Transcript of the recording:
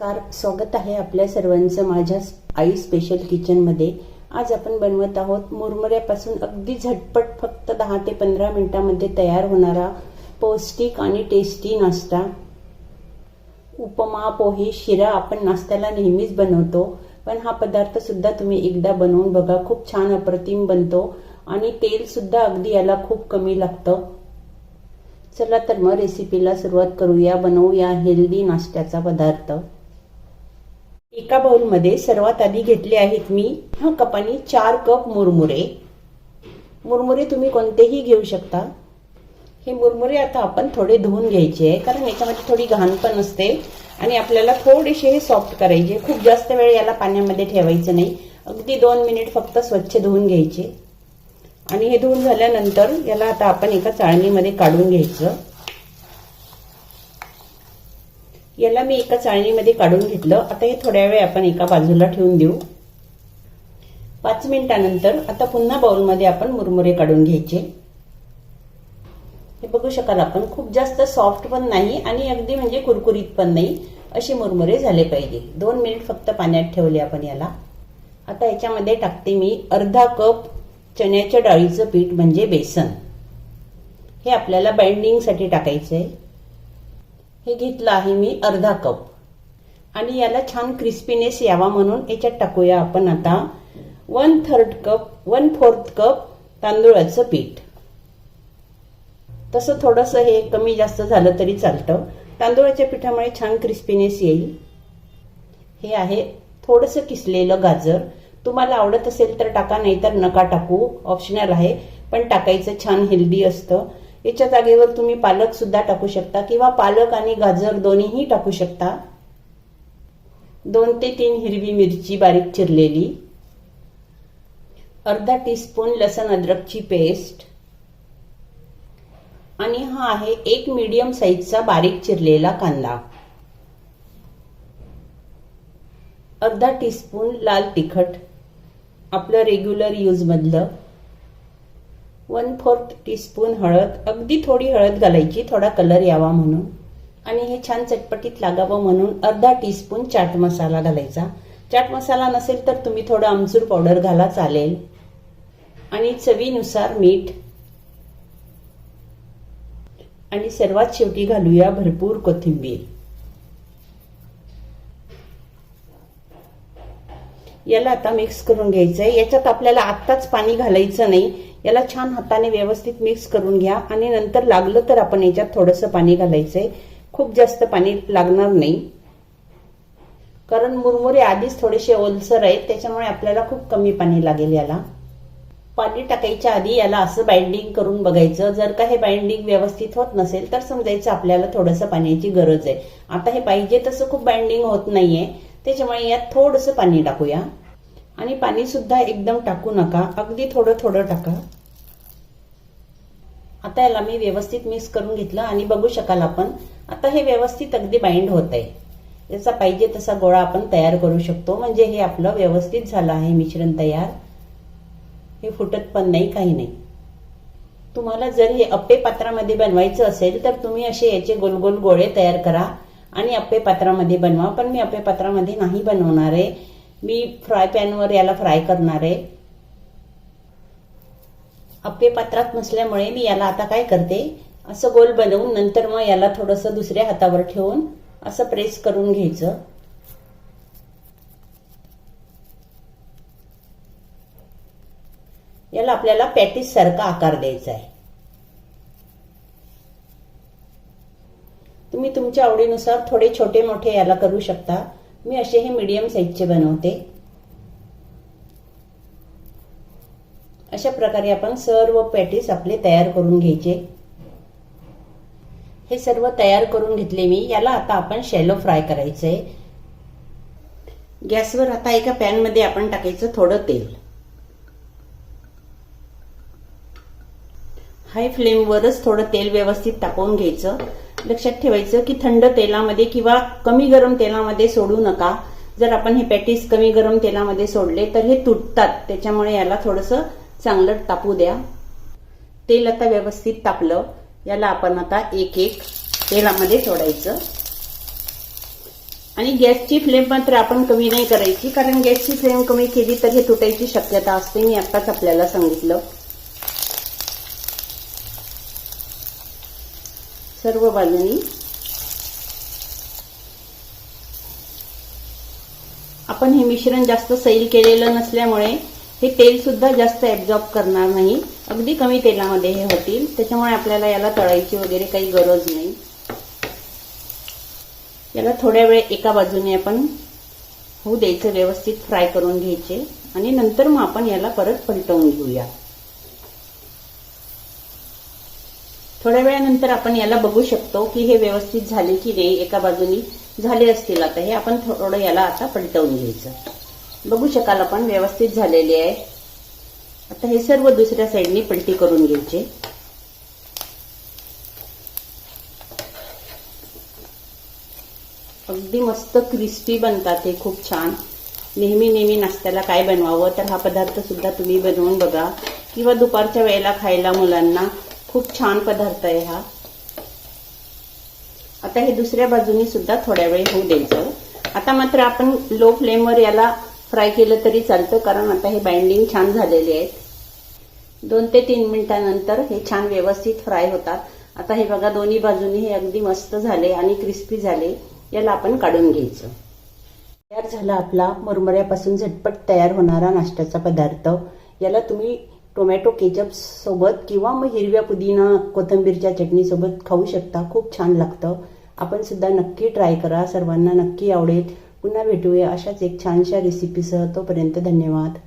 Car स्वागत आहे आपल्या सर्वांचं माझ्या आई स्पेशल किचनमध्ये आज आपण बनवत आहोत मुरमुऱ्यापासून अगदी झटपट फक्त दहा ते पंधरा मिनिटांमध्ये तयार होणारा पौष्टिक आणि टेस्टी नाश्ता. उपमा पोहे शिरा आपण नाश्त्याला नेहमीच बनवतो पण हा पदार्थ सुद्धा तुम्ही एकदा बनवून बघा खूप छान अप्रतिम बनतो आणि तेल सुद्धा अगदी याला खूप कमी लागतं. चला तर मग रेसिपीला सुरुवात करूया बनवूया हेल्दी नाश्त्याचा पदार्थ. एका बाउलमध्ये सर्वात आधी घेतले आहेत मी ह्या कपाने चार कप मुरमुरे. मुरमुरे तुम्ही कोणतेही घेऊ शकता. हे मुरमुरे आता आपण थोडे धुवून घ्यायचे आहे कारण याच्यामध्ये थोडी घाण पण असते आणि आपल्याला थोडेसे हे सॉफ्ट करायचे. खूप जास्त वेळ याला पाण्यामध्ये ठेवायचं नाही. अगदी दोन मिनिट फक्त स्वच्छ धुवून घ्यायचे. आणि हे धुवून झाल्यानंतर याला आता आपण एका चाळणीमध्ये काढून घ्यायचं. याला मी एका चाळणीमध्ये काढून घेतलं. आता हे थोड्या वेळ आपण एका बाजूला ठेवून देऊ. पाच मिनिटानंतर आता पुन्हा बाउलमध्ये आपण मुरमुरे काढून घ्यायचे. हे बघू शकाल आपण खूप जास्त सॉफ्ट पण नाही आणि अगदी म्हणजे कुरकुरीत पण नाही. असे मुरमुरे झाले पाहिजे. दोन मिनिट फक्त पाण्यात ठेवले आपण याला. आता याच्यामध्ये टाकते मी अर्धा कप चण्याच्या डाळीचं पीठ म्हणजे बेसन. हे आपल्याला बाइंडिंगसाठी टाकायचं आहे हे घेतलं आहे मी अर्धा कप. आणि याला छान क्रिस्पीनेस यावा म्हणून याच्यात टाकूया आपण आता one third cup one fourth cup तांदूळाचं पीठ. तसं थोडंसं हे कमी जास्त झालं तरी चालतं. तांदूळाच्या पिठामुळे छान क्रिस्पीनेस येईल. हे आहे थोडंसं किसलेलं गाजर. तुम्हाला आवडत असेल तर टाका नाहीतर नका टाकू. ऑप्शनल आहे पण टाकायचं छान हेल्दी असतं. याच्या जागेवर तुम्ही पालक सुद्धा टाकू शकता किंवा पालक आणि गाजर दोन्हीही टाकू शकता. दोन ते तीन हिरवी मिरची बारीक चिरलेली. अर्धा टीस्पून लसण अद्रकची पेस्ट आणि हा आहे एक मीडियम साईजचा बारीक चिरलेला कांदा. अर्धा टीस्पून लाल तिखट. आपलं रेग्युलर यूजमधलं वन फोर्थ टीस्पून हळद अगदी थोडी हळद घालायची थोडा कलर यावा म्हणून. आणि हे छान चटपटीत लागावं म्हणून अर्धा टीस्पून चाट मसाला घालायचा. चाट मसाला नसेल तर तुम्ही थोडं आमचूर पावडर घाला चालेल. आणि चवीनुसार मीठ. आणि सर्वात शेवटी घालूया भरपूर कोथिंबीर. याला आता मिक्स करून घ्यायचं आहे याच्यात आपल्याला आत्ताच पाणी घालायचं नाही. याला छान हाताने व्यवस्थित मिक्स करून घ्या. आणि नंतर लागलं तर आपण याच्यात थोडंसं पाणी घालायचंय. खूप जास्त पाणी लागणार नाही. कारण मुरमुरे आधीच थोडेसे ओलसर आहेत. त्याच्यामुळे आपल्याला खूप कमी पाणी लागेल याला. पाणी टाकायच्या आधी याला असं बाइंडिंग करून बघायचं. जर का हे बाइंडिंग व्यवस्थित होत नसेल तर समजायचं आपल्याला थोडंसं पाण्याची गरज आहे. आता हे पाहिजे तसं खूप बाइंडिंग होत नाहीये. त्याच्यामुळे यात थोडंसं पाणी टाकूया. आणि पाणीसुद्धा एकदम टाकू नका. अगदी थोडं थोडं टाका. आता याला मी व्यवस्थित मिक्स करून घेतलं आणि बघू शकाल आपण. आता हे व्यवस्थित अगदी बाइंड होत आहे याचा पाहिजे तसा गोळा आपण तयार करू शकतो. म्हणजे हे आपलं व्यवस्थित झालं आहे मिश्रण तयार. हे फुटत पण नाही काही नाही. तुम्हाला जर हे अप्पे पात्रामध्ये बनवायचं असेल तर तुम्ही असे याचे गोल गोल गोळे तयार करा. आणि अप्पे पात्रामध्ये बनवा पण मी अप्पे पात्रामध्ये नाही बनवणार आहे. मी फ्राय पॅनवर याला फ्राय करणार आहे. अप्पे पात्रात नसल्यामुळे मी याला आता काय करते? असं गोल बनवून नंतर मग याला थोडंसं दुसऱ्या हातावर ठेवून असं प्रेस करून घ्यायचं. याला आपल्याला पॅटीस सारखा आकार द्यायचा आहे. तुम्ही तुमच्या आवडीनुसार थोडे छोटे मोठे याला करू शकता. मी असे हे मीडियम साईजचे बनवते. अशा प्रकारे आपण सर्व पॅटीस आपले तयार करून घ्यायचे. हे सर्व तयार करून घेतले मी. याला आता आपण शॅलो फ्राय करायचंय गॅसवर आता एका पॅनमध्ये आपण टाकायचं थोडं तेल. हाय फ्लेमवरच थोडं तेल व्यवस्थित टाकून घ्यायचं. लक्षात ठेवायचं की थंड तेलामध्ये किंवा कमी गरम तेलामध्ये सोडू नका. जर आपण हे पॅटीस कमी गरम तेलामध्ये सोडले तर हे तुटतात. त्याच्यामुळे याला थोडंसं चांगलं तापू द्या. तेल आता व्यवस्थित तापलं. याला आपण आता एक एक तेलामध्ये सोडायचं. आणि गॅसची फ्लेम मात्र आपण कमी नाही करायची कारण गॅसची फ्लेम कमी केली तर हे तुटायची शक्यता असते. मी आत्ताच आपल्याला सांगितलं. सर्व बाजूनी. आपण हे मिश्रण जास्त सैल केलेलं नसल्यामुळे हे तेल सुद्धा जास्त ऍब्झॉर्ब करणार नाही. अगदी कमी तेलामध्ये हे होतील. त्याच्यामुळे आपल्याला याला तळायची वगैरे काही गरज नाही. याला थोड्या वेळ एका बाजूने आपण होऊ द्यायचं व्यवस्थित फ्राय करून घ्यायचे. आणि नंतर मग आपण याला परत पलटवून घेऊया. थोड्या वेळानंतर आपण याला बघू शकतो की हे व्यवस्थित झाले की नाही एका बाजूनी झाले असतील आता हे आपण थोडं याला आता पलटवून घ्यायचं. बघू शकाल आपण व्यवस्थित झालेले आहे. आता हे सर्व दुसऱ्या साईडनी पलटी करून घ्यायचे. अगदी मस्त क्रिस्पी बनतात हे खूप छान. नेहमी नेहमी नाश्त्याला काय बनवावं तर हा पदार्थ सुद्धा तुम्ही बनवून बघा. किंवा दुपारच्या वेळेला खायला मुलांना खूप छान पदार्थ आहे हा. आता हे दुसऱ्या बाजूनी सुद्धा थोड्या वेळ होऊ द्यायचं. आता मात्र आपण लो फ्लेमवर याला फ्राय केलं तरी चालतं कारण आता हे बाइंडिंग छान झालेले आहेत. दोन ते तीन मिनिटानंतर हे छान व्यवस्थित फ्राय होतात. आता हे बघा दोन्ही बाजूनी हे अगदी मस्त झाले आणि क्रिस्पी झाले. याला आपण काढून घ्यायचं. तयार झाला आपला मुरमऱ्यापासून झटपट तयार होणारा नाश्त्याचा पदार्थ. याला तुम्ही टोमॅटो केचप सोबत किंवा मग हिरव्या पुदिना कोथिंबीरच्या चटणीसोबत खाऊ शकता. खूप छान लागतं. आपण सुद्धा नक्की ट्राय करा. सर्वांना नक्की आवडेल. पुन्हा भेटूया अशाच एक छानशा रेसिपीसह तोपर्यंत धन्यवाद.